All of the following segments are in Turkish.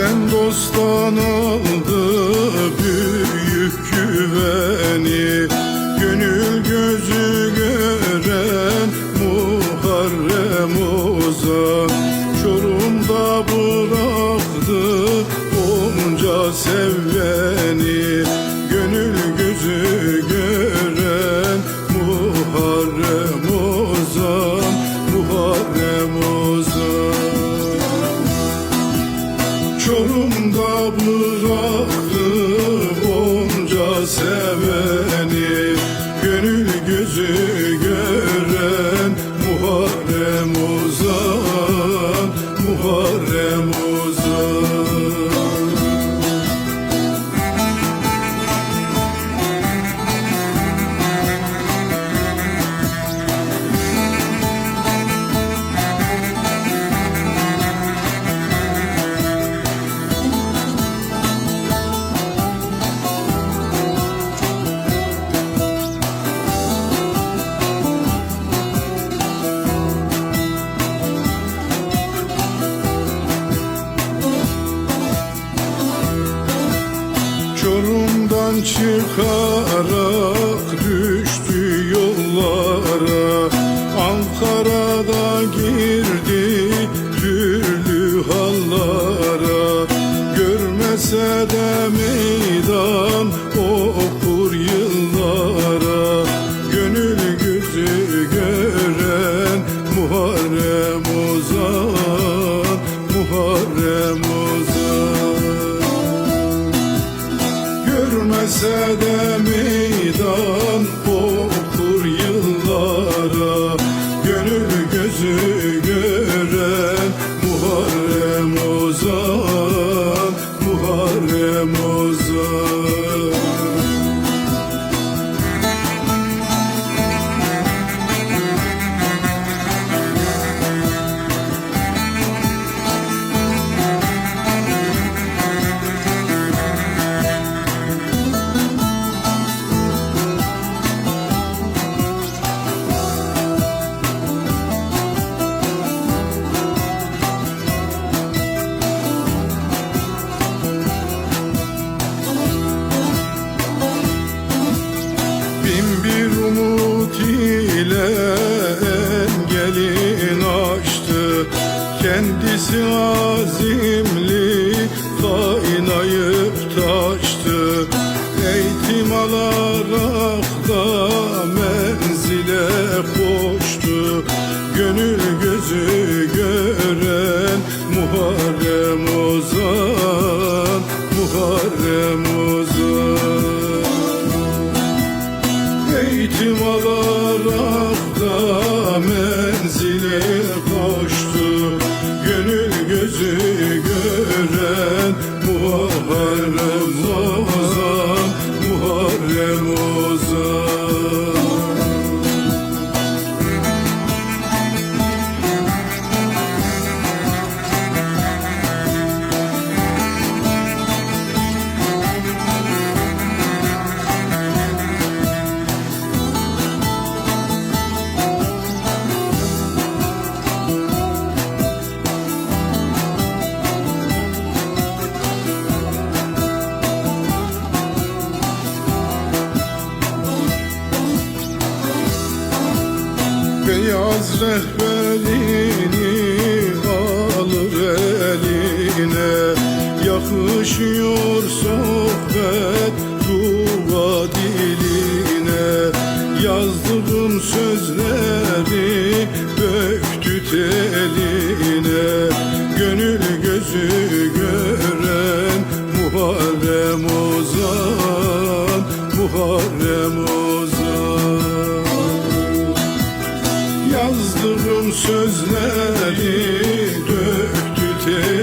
Eşten dosttan aldı büyük güveni bıraktı onca seveni Gönül gözü gören Muharrem Ozan Muharrem Ozan çıkarak Görmese de meydan umut ile engelin aştı Kendisi azimli kaynayıp taştı. Eğitim alarak da menzile koştu. Gönül gözü gören Muharrem Ozan Muharrem Ozan Eğitim alarak da menzile Beyaz rehberini alır eline. Yakışıyor sohbet dua diline. Yazdığım sözleri döktü teline Gönül gözü gören Muharrem Ozan Muharrem Ozan sözleri döktü teline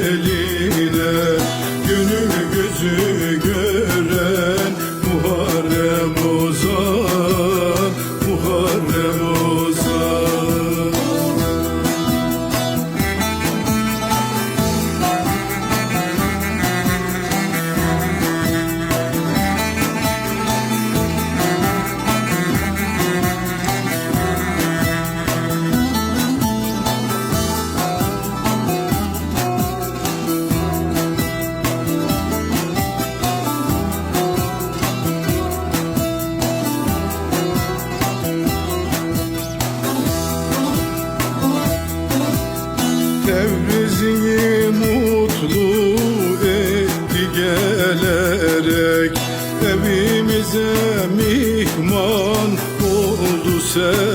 söz.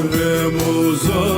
Ozan